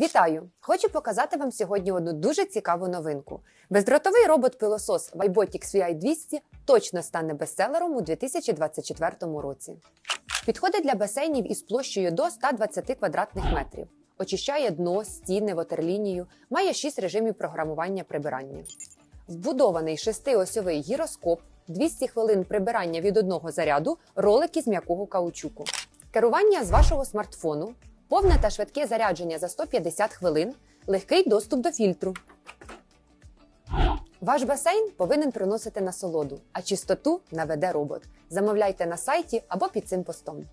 Вітаю! Хочу показати вам сьогодні одну дуже цікаву новинку. Бездротовий робот-пилосос Vibotix VI200 точно стане бестселером у 2024 році. Підходить для басейнів із площею до 120 квадратних метрів. Очищає дно, стіни, ватерлінію, має 6 режимів програмування прибирання. Вбудований шестиосьовий гіроскоп, 200 хвилин прибирання від одного заряду, ролики з м'якого каучуку. Керування з вашого смартфону, повне та швидке зарядження за 150 хвилин, легкий доступ до фільтру. Ваш басейн повинен приносити насолоду, а чистоту наведе робот. Замовляйте на сайті або під цим постом.